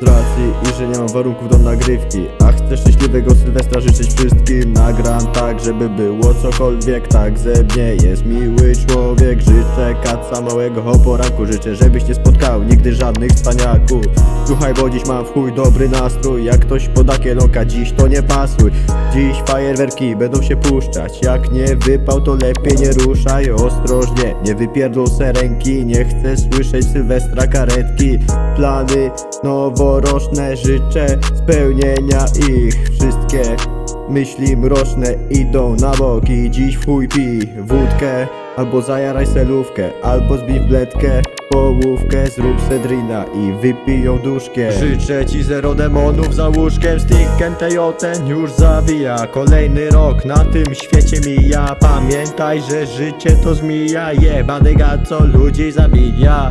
Z racji, i że nie mam warunków do nagrywki. A chcę szczęśliwego Sylwestra życzyć wszystkim Nagram tak, żeby było cokolwiek Tak ze mnie. Jest miły człowiek Życzę kaca małego poranku Życzę, żebyś nie spotkał nigdy żadnych cwaniaków. Słuchaj, bo dziś mam w chuj dobry nastrój. Jak ktoś poda kielonka, dziś to nie pasuj. Dziś fajerwerki będą się puszczać. Jak nie wypał, to lepiej nie ruszaj Ostrożnie, nie wypierdol se ręki Nie chcę słyszeć Sylwestra karetki. Plany noworoczne życzę spełnienia ich Wszystkie. Myśli mroczne idą na boki. Dziś w chuj pij wódkę Albo zajaraj selówkę Albo zbij bledkę. Połówkę zrób sedrina i wypij ją duszkiem. Życzę ci zero demonów za łóżkiem Stickiem tejoten już zawija. Kolejny rok na tym świecie mija. Pamiętaj, że życie to zmija. Jebany gad co ludzi zabija